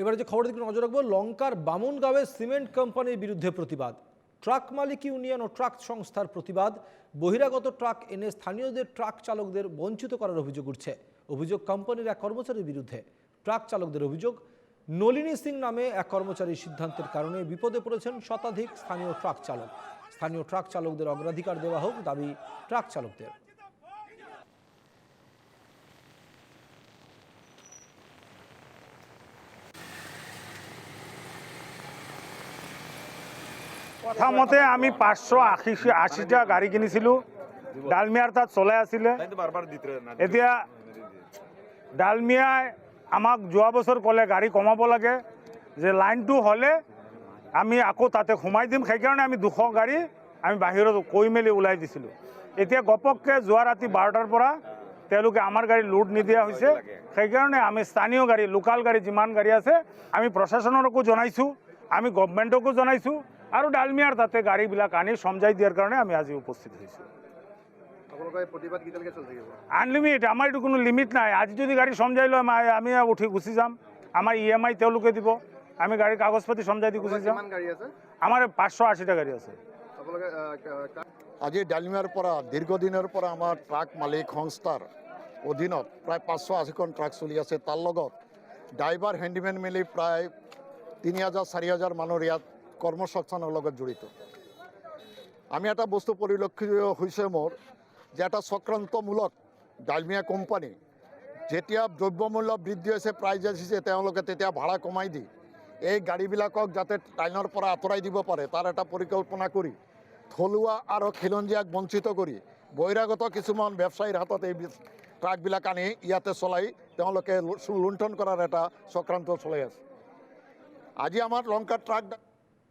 এবারে যে খবরের দিকে নজর রাখব, লঙ্কার বামুনগাঁওয়ে সিমেন্ট কোম্পানির বিরুদ্ধে প্রতিবাদ। ট্রাক মালিক ইউনিয়ন ও ট্রাক সংস্থার প্রতিবাদ। বহিরাগত ট্রাক এনে স্থানীয়দের ট্রাক চালকদের বঞ্চিত করার অভিযোগ উঠছে। অভিযোগ কোম্পানির এক কর্মচারীর বিরুদ্ধে। ট্রাক চালকদের অভিযোগ, নলিনী সিং নামে এক কর্মচারীর সিদ্ধান্তের কারণে বিপদে পড়েছেন শতাধিক স্থানীয় ট্রাক চালক। স্থানীয় ট্রাক চালকদের অগ্রাধিকার দেওয়া হোক দাবি ট্রাক চালকদের। কথা আমি পাঁচশো আশী আশীটা গাড়ী কিনিছিলোঁ। ডালমিয়াৰ তাত চলাই আছিলে এতিয়া ডালমিয়াই আমাক যোৱা বছৰ ক'লে গাড়ী কমাব লাগে, যে লাইনটো হ'লে আমি আকৌ তাতে সোমাই দিম। সেইকাৰণে আমি দুশ গাড়ী আমি বাহিৰত কৈ মেলি ওলাই দিছিলোঁ। এতিয়া গপককৈ যোৱা ৰাতি বাৰটাৰ পৰা তেওঁলোকে আমাৰ গাড়ী লোড নিদিয়া হৈছে। সেইকাৰণে আমি স্থানীয় গাড়ী, লোকাল গাড়ী যিমান গাড়ী আছে, আমি প্ৰশাসনকো জনাইছোঁ, আমি গভমেণ্টকো জনাইছোঁ। আৰু ডালমিয়াৰ তাতে গাড়ীবিলাক আনি সমজাই দিয়াৰ কাৰণে আমি আজি উপস্থিত হৈছোঁ। আনলিমিট আমাৰ এইটো কোনো লিমিট নাই। আজি যদি গাড়ী সমজাই লয় আমি- আমি উঠি গুচি যাম। আমাৰ ই এম আই তেওঁলোকে দিব। আমি গাড়ীৰ কাগজ পাতি সমজাই দি গুচি যাম। কিমান গাড়ী আছে? আমাৰ পাঁচশো আশীটা গাড়ী আছে। আজি ডালিমিয়াৰ পৰা দীৰ্ঘদিনৰ পৰা আমাৰ ট্ৰাক মালিক সংস্থাৰ অধীনত প্ৰায় পাঁচশো আশীখন ট্ৰাক চলি আছে। তাৰ লগত ড্ৰাইভাৰ হেণ্ডিমেন মিলি প্ৰায় তিনি হাজাৰ চাৰি হাজাৰ মানুহ ইয়াত কৰ্মসংস্থানৰ লগত জড়িত। আমি এটা বস্তু পৰিলক্ষিত হৈছে মোৰ যে এটা চক্ৰান্তমূলক ডালমিয়া কোম্পানী, যেতিয়া দ্ৰব্যমূল্য বৃদ্ধি হৈছে প্ৰাইজ আহিছে তেওঁলোকে তেতিয়া ভাড়া কমাই দি এই গাড়ীবিলাকক যাতে লাইনৰ পৰা আঁতৰাই দিব পাৰে, তাৰ এটা পৰিকল্পনা কৰি থলুৱা আৰু খিলঞ্জীয়াক বঞ্চিত কৰি বহিৰাগত কিছুমান ব্যৱসায়ীৰ হাতত এই ট্ৰাকবিলাক আনি ইয়াতে চলাই তেওঁলোকে লুণ্ঠন কৰাৰ এটা চক্ৰান্ত চলাই আছে। আজি আমাৰ লংকা ট্ৰাক